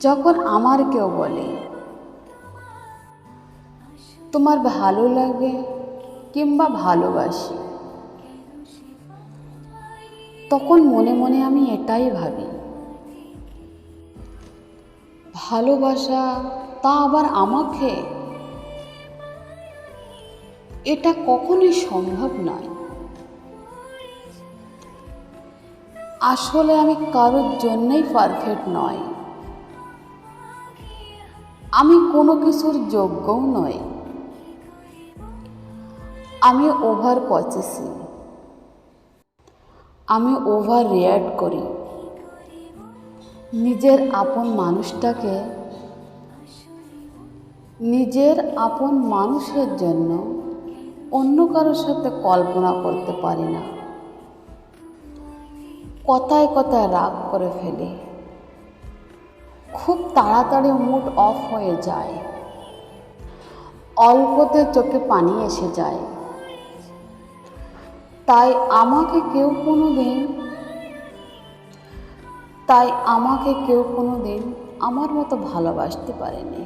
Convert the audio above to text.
যখন আমার কেউ বলে, তোমার ভালো লাগে কিংবা ভালোবাসি? তখন মনে মনে আমি এটাই ভাবি। ভালোবাসা তা আবার আমাকে? এটা কখনোই সম্ভব নয়। আসলে আমি কারোর জন্যই পারফেক্ট নয়। আমি কোনো কিছুর যোগ্যও নই। আমি ওভার পচেসিভ আমি ওভার রিয়াক্ট করি। নিজের আপন মানুষটাকে, নিজের আপন মানুষের জন্য অন্য কারোর সাথে কল্পনা করতে পারি না। কথায় কথায় রাগ করে ফেলি। তাড়াতাড়ি মুড অফ হয়ে যায়। অল্পতে চোখে পানি এসে যায়। তাই আমাকে কেউ কোনো দিন তাই আমাকে কেউ কোনো দিন আমার মতো ভালোবাসতে পারেনি।